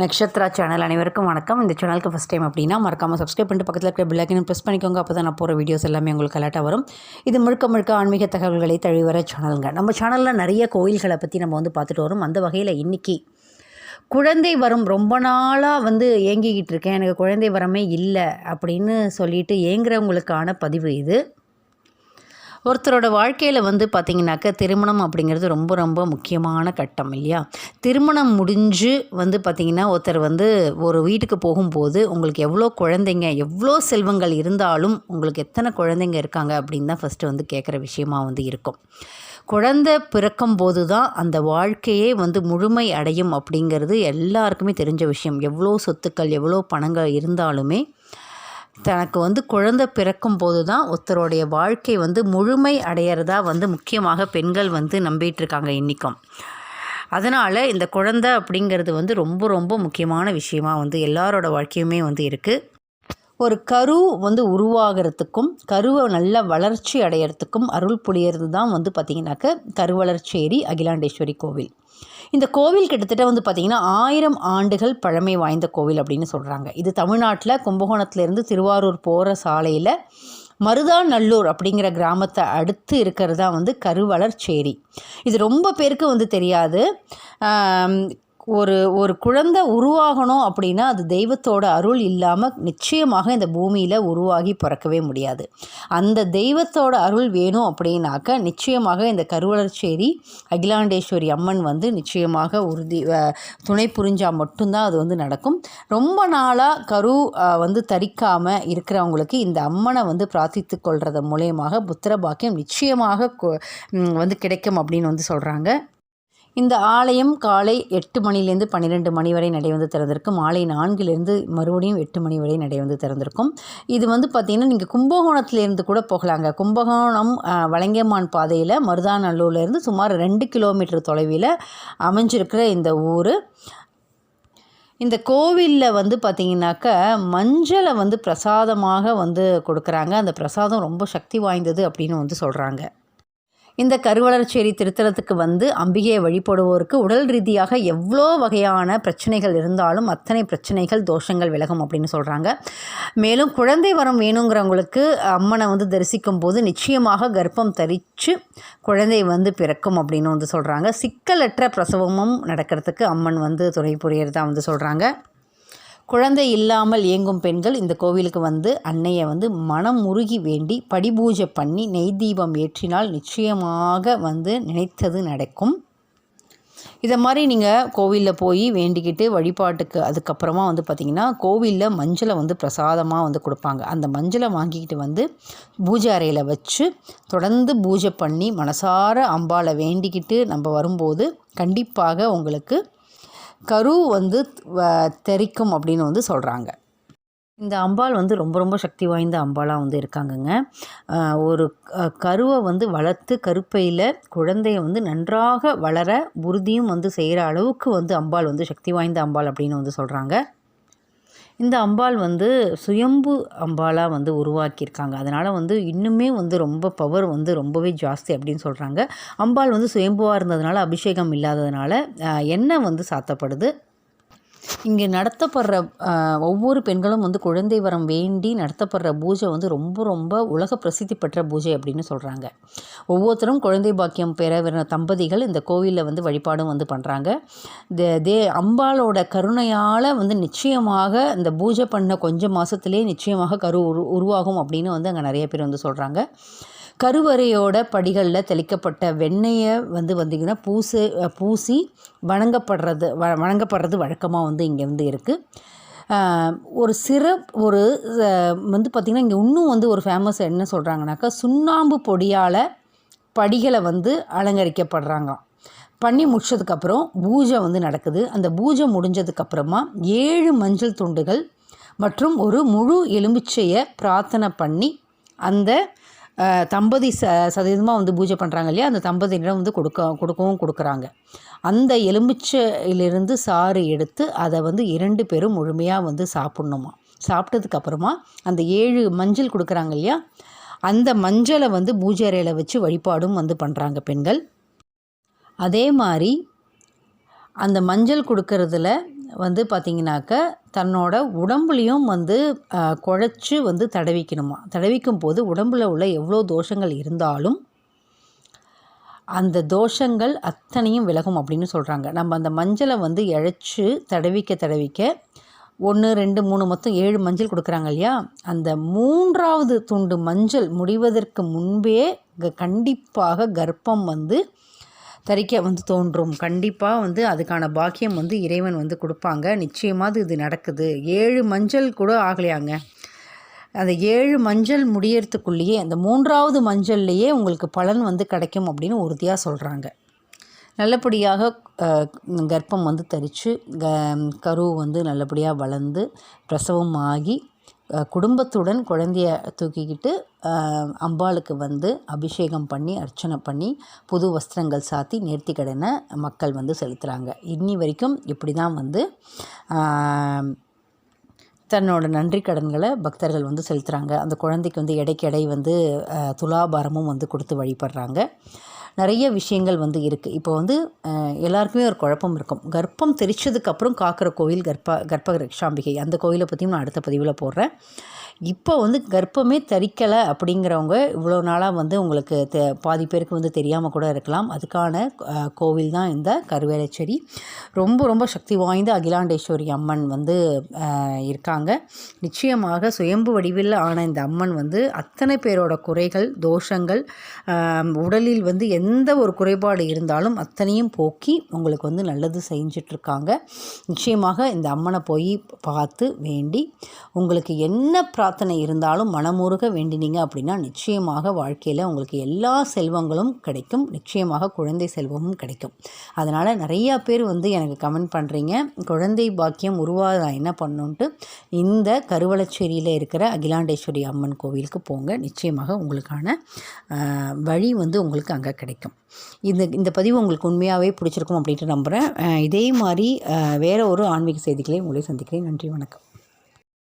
Nakshatra channel அனைவருக்கும் வணக்கம். இந்த சேனலுக்கு ஃபஸ்ட் டைம் அப்படின்னா மறக்காமல் சப்ஸ்கிரைப் பண்ணிட்டு பக்கத்தில் இருக்கிற பிள்ளைக்கணும் ப்ரெஸ் பண்ணிக்கோங்க. அப்போ தான் நான் போகிற வீடியோஸ் எல்லாமே உங்களுக்கு அலர்ட்டாக வரும். இது முழுக்க முழுக்க ஆன்மீக தகவல்களை தழுவர சேனலுங்க. நம்ம சேனலில் நிறைய கோயில்களை பற்றி நம்ம வந்து பார்த்துட்டு வரோம். அந்த வகையில் இன்றைக்கி குழந்தை வரம் ரொம்ப நாளாக வந்து ஏங்கிக்கிட்டு இருக்கேன் எனக்கு குழந்தை வரமே இல்லை அப்படின்னு சொல்லிட்டு ஏங்குறவங்களுக்கான பதிவு இது. ஒருத்தரோட வாழ்க்கையில் வந்து பார்த்திங்கனாக்கா திருமணம் அப்படிங்கிறது ரொம்ப ரொம்ப முக்கியமான கட்டம் இல்லையா? திருமணம் முடிஞ்சு வந்து பார்த்திங்கன்னா ஒருத்தர் வந்து ஒரு வீட்டுக்கு போகும்போது உங்களுக்கு எவ்வளோ குழந்தைங்க எவ்வளோ செல்வங்கள் இருந்தாலும் உங்களுக்கு எத்தனை குழந்தைங்க இருக்காங்க அப்படின்னு தான் ஃபஸ்ட்டு வந்து கேட்குற விஷயமா வந்து இருக்கும். குழந்தை பிறக்கும் போது தான் அந்த வாழ்க்கையே வந்து முழுமை அடையும் அப்படிங்கிறது எல்லாருக்குமே தெரிஞ்ச விஷயம். எவ்வளோ சொத்துக்கள் எவ்வளோ பணங்கள் இருந்தாலுமே தனக்கு வந்து குழந்தை பிறக்கும் போது தான் ஒருத்தருடைய வாழ்க்கை வந்து முழுமை அடையிறதா வந்து முக்கியமாக பெண்கள் வந்து நம்பிகிட்டு இருக்காங்க இன்றைக்கும் அதனால் இந்த குழந்தை அப்படிங்கிறது வந்து ரொம்ப ரொம்ப முக்கியமான விஷயமா வந்து எல்லாரோட வாழ்க்கையுமே வந்து இருக்குது ஒரு கரு வந்து உருவாகிறதுக்கும் கருவை நல்ல வளர்ச்சி அடையிறதுக்கும் அருள் புரியறது தான் வந்து பார்த்திங்கனாக்க கருவளர்ச்சேரி அகிலாண்டேஸ்வரி கோவில். இந்த கோவில் கிட்டத்தட்ட வந்து பார்த்திங்கன்னா ஆயிரம் ஆண்டுகள் பழமை வாய்ந்த கோவில் அப்படின்னு சொல்கிறாங்க இது தமிழ்நாட்டில் கும்பகோணத்துலேருந்து திருவாரூர் போகிற சாலையில் மருதாநல்லூர் அப்படிங்கிற கிராமத்தை அடுத்து இருக்கிறதா வந்து கருவளர்ச்சேரி. இது ரொம்ப பேருக்கு வந்து தெரியாது. ஒரு ஒரு குழந்தை உருவாகணும் அப்படின்னா அது தெய்வத்தோட அருள் இல்லாமல் நிச்சயமாக இந்த பூமியில் உருவாகி பிறக்கவே முடியாது. அந்த தெய்வத்தோட அருள் வேணும் அப்படின்னாக்க நிச்சயமாக இந்த கருவளர்ச்சேரி அகிலாண்டேஸ்வரி அம்மன் வந்து நிச்சயமாக உறுதி துணை புரிஞ்சால் மட்டும்தான் அது வந்து நடக்கும். ரொம்ப நாளாக கரு வந்து தரிக்காமல் இருக்கிறவங்களுக்கு இந்த அம்மனை வந்து பிரார்த்தித்து கொள்வது மூலயமாக புத்திர பாக்கியம் நிச்சயமாக வந்து கிடைக்கும் அப்படின்னு வந்து சொல்கிறாங்க இந்த ஆலயம் காலை எட்டு மணிலேருந்து பன்னிரெண்டு மணி வரை நடை வந்து திறந்திருக்கும். மாலை நான்கிலிருந்து மறுபடியும் எட்டு மணி வரை நடை வந்து திறந்திருக்கும். இது வந்து பார்த்திங்கன்னா நீங்கள் கும்பகோணத்துலேருந்து கூட போகலாங்க. கும்பகோணம் அஹ், பாதையில் மருதாநல்லூர்லேருந்து சுமார் ரெண்டு கிலோமீட்டர் தொலைவில் அமைஞ்சிருக்கிற இந்த ஊர். இந்த கோவிலில் வந்து பார்த்திங்கனாக்க மஞ்சளை வந்து பிரசாதமாக வந்து கொடுக்குறாங்க. அந்த பிரசாதம் ரொம்ப சக்தி வாய்ந்தது அப்படின்னு வந்து சொல்கிறாங்க இந்த கருவளர்ச்சேரி திருத்தலத்துக்கு வந்து அம்பிகையை வழிபடுவோருக்கு உடல் ரீதியாக எவ்வளோ வகையான பிரச்சனைகள் இருந்தாலும் அத்தனை பிரச்சனைகள் தோஷங்கள் விலகும் அப்படின்னு சொல்கிறாங்க மேலும் குழந்தை வரம் வேணுங்கிறவங்களுக்கு அம்மனை வந்து தரிசிக்கும் போது நிச்சயமாக கர்ப்பம் தரித்து குழந்தை வந்து பிறக்கும் அப்படின்னு வந்து சொல்கிறாங்க சிக்கலற்ற பிரசவமும் நடக்கிறதுக்கு அம்மன் வந்து துணை புரியறதா வந்து சொல்கிறாங்க குழந்தை இல்லாமல் இயங்கும் பெண்கள் இந்த கோவிலுக்கு வந்து அன்னையை வந்து மனம் முருகி வேண்டி படிபூஜை பண்ணி நெய் தீபம் ஏற்றினால் நிச்சயமாக வந்து நினைத்தது நடக்கும். இதை மாதிரி நீங்கள் கோவிலில் போய் வேண்டிக்கிட்டு வழிபாட்டுக்கு அதுக்கப்புறமா வந்து பார்த்திங்கன்னா கோவிலில் மஞ்சளை வந்து பிரசாதமாக வந்து கொடுப்பாங்க. அந்த மஞ்சளை வாங்கிக்கிட்டு வந்து பூஜை அறையில் வச்சு தொடர்ந்து பூஜை பண்ணி மனசார அம்பாளை வேண்டிக்கிட்டு நம்ம வரும்போது கண்டிப்பாக உங்களுக்கு கரு வந்து வ- தெறிக்கும் அப்படின்னு வந்து சொல்கிறாங்க இந்த அம்பாள் வந்து ரொம்ப ரொம்ப சக்தி வாய்ந்த அம்பாளாக வந்து இருக்காங்கங்க. ஒரு கருவை வந்து வளர்த்து கருப்பையில் குழந்தைய வந்து நன்றாக வளர உறுதியும் வந்து செய்கிற அளவுக்கு வந்து அம்பாள் வந்து சக்தி வாய்ந்த அம்பாள் அப்படின்னு வந்து சொல்கிறாங்க இந்த அம்பாள் வந்து சுயம்பு அம்பாளாக வந்து உருவாக்கியிருக்காங்க. அதனால் வந்து இன்னுமே வந்து ரொம்ப பவர் வந்து ரொம்பவே ஜாஸ்தி அப்படின்னு சொல்கிறாங்க அம்பாள் வந்து சுயம்புவாக இருந்ததுனால அபிஷேகம் இல்லாததுனால எண்ணெய் வந்து சாத்தப்படுது. இங்கே நடத்தப்படுற ஒவ்வொரு பெண்களும் வந்து குழந்தை வரம் வேண்டி நடத்தப்படுற பூஜை வந்து ரொம்ப ரொம்ப உலக பிரசித்தி பெற்ற பூஜை அப்படின்னு சொல்கிறாங்க ஒவ்வொருத்தரும் குழந்தை பாக்கியம் பெற விரும்ப தம்பதிகள் இந்த கோவிலில் வந்து வழிபாடும் வந்து பண்ணுறாங்க தே தே அம்பாளோட கருணையால் வந்து நிச்சயமாக இந்த பூஜை பண்ண கொஞ்சம் மாதத்துலேயே நிச்சயமாக கரு உரு உருவாகும் அப்படின்னு வந்து அங்கே நிறைய பேர் வந்து சொல்கிறாங்க கருவறையோட படிகளில் தெளிக்கப்பட்ட வெண்ணெயை வந்து வந்தீங்கன்னா பூசு பூசி வணங்கப்படுறது வ வணங்கப்படுறது வழக்கமாக வந்து இங்கே வந்து இருக்குது ஒரு சிறப் ஒரு வந்து பார்த்திங்கன்னா இங்கே இன்னும் வந்து ஒரு ஃபேமஸ் என்ன சொல்கிறாங்கனாக்கா சுண்ணாம்பு பொடியால் படிகளை வந்து அலங்கரிக்கப்படுறாங்க பண்ணி முடிச்சதுக்கப்புறம் பூஜை வந்து நடக்குது. அந்த பூஜை முடிஞ்சதுக்கப்புறமா ஏழு மஞ்சள் துண்டுகள் மற்றும் ஒரு முழு எலுமிச்சையை பிரார்த்தனை பண்ணி அந்த தம்பதி ச சதவீதமாக வந்து பூஜை பண்ணுறாங்க இல்லையா? அந்த தம்பதியிடம் வந்து கொடுக்க கொடுக்கவும் கொடுக்குறாங்க. அந்த எலுமிச்சையிலிருந்து சாறு எடுத்து அதை வந்து இரண்டு பேரும் முழுமையாக வந்து சாப்பிட்ணுமா? சாப்பிட்டதுக்கப்புறமா அந்த ஏழு மஞ்சள் கொடுக்குறாங்க இல்லையா? அந்த மஞ்சளை வந்து பூஜை அறையில் வச்சு வழிபாடும் வந்து பண்ணுறாங்க பெண்கள். அதே மாதிரி அந்த மஞ்சள் கொடுக்கறதுல வந்து பார்த்திங்கனாக்க தன்னோட உடம்புலையும் வந்து குழச்சி வந்து தடவிக்கணுமா? தடவிக்கும் போது உடம்பில் உள்ள எவ்வளோ தோஷங்கள் இருந்தாலும் அந்த தோஷங்கள் அத்தனையும் விலகும் அப்படின்னு சொல்கிறாங்க நம்ம அந்த மஞ்சளை வந்து இழைச்சி தடவிக்க தடவிக்க ஒன்று ரெண்டு மூணு மொத்தம் ஏழு மஞ்சள் கொடுக்குறாங்க இல்லையா? அந்த மூன்றாவது துண்டு மஞ்சள் முடிவதற்கு முன்பே கண்டிப்பாக கர்ப்பம் வந்து தரிக்க வந்து தோன்றும். கண்டிப்பாக வந்து அதுக்கான பாக்கியம் வந்து இறைவன் வந்து கொடுப்பாங்க. நிச்சயமாக இது நடக்குது. ஏழு மஞ்சள் கூட ஆகலையாங்க. அந்த ஏழு மஞ்சள் முடியறதுக்குள்ளேயே அந்த மூன்றாவது மஞ்சள்லேயே உங்களுக்கு பலன் வந்து கிடைக்கும் அப்படின்னு உறுதியாக சொல்கிறாங்க நல்லபடியாக கர்ப்பம் வந்து தரித்து க கரு வந்து நல்லபடியாக வளர்ந்து பிரசவம் ஆகி குடும்பத்துடன் குழந்தைய தூக்கிக்கிட்டு அம்பாளுக்கு வந்து அபிஷேகம் பண்ணி அர்ச்சனை பண்ணி புது வஸ்திரங்கள் சாத்தி நேர்த்தி கடனை மக்கள் வந்து செலுத்துகிறாங்க இன்னி வரைக்கும் இப்படி தான் வந்து தன்னோட நன்றி கடன்களை பக்தர்கள் வந்து செலுத்துகிறாங்க அந்த குழந்தைக்கு வந்து எடைக்கு எடை வந்து துலாபாரமும் வந்து கொடுத்து வழிபடுறாங்க. நிறைய விஷயங்கள் வந்து இருக்குது இப்போ வந்து எல்லாருக்குமே ஒரு குழப்பம் இருக்கும். கர்ப்பம் தெரிச்சதுக்கப்புறம் காக்கிற கோவில் கர்ப்ப கர்ப்ப ரக்ஷாம்பிகை அந்த கோவிலை பற்றியும் நான் அடுத்த பதிவில் போடுறேன். இப்போ வந்து கர்ப்பமே தரிக்கலை அப்படிங்கிறவங்க இவ்வளோ நாளாக வந்து உங்களுக்கு தெ பாதி பேருக்கு வந்து தெரியாமல் கூட இருக்கலாம். அதுக்கான கோவில் தான் இந்த கருவேலச்சேரி ரொம்ப ரொம்ப சக்தி வாய்ந்த அகிலாண்டேஸ்வரி அம்மன் வந்து இருக்காங்க. நிச்சயமாக சுயம்பு வடிவில் ஆன இந்த அம்மன் வந்து அத்தனை பேரோட குறைகள் தோஷங்கள் உடலில் வந்து எந்த எந்த ஒரு குறைபாடு இருந்தாலும் அத்தனையும் போக்கி உங்களுக்கு வந்து நல்லது செஞ்சிட்ருக்காங்க. நிச்சயமாக இந்த அம்மனை போய் பார்த்து வேண்டி உங்களுக்கு என்ன பிரார்த்தனை இருந்தாலும் மனமுருக வேண்டினீங்க அப்படின்னா நிச்சயமாக வாழ்க்கையில் உங்களுக்கு எல்லா செல்வங்களும் கிடைக்கும். நிச்சயமாக குழந்தை செல்வமும் கிடைக்கும். அதனால் நிறையா பேர் வந்து எனக்கு கமெண்ட் பண்ணுறீங்க குழந்தை பாக்கியம் உருவாக என்ன பண்ணுன்ட்டு இந்த கருவளச்சேரியில் இருக்கிற அகிலாண்டேஸ்வரி அம்மன் கோவிலுக்கு போங்க. நிச்சயமாக உங்களுக்கான வழி வந்து உங்களுக்கு அங்கே கிடைக்கும். கிடைக்கும். இந்த இந்த பதிவு உங்களுக்கு உண்மையாகவே பிடிச்சிருக்கும் அப்படின்ட்டு நம்புகிறேன் இதே மாதிரி வேறு ஒரு ஆன்மீக செய்திகளை உங்களை சந்திக்கிறேன். நன்றி வணக்கம்.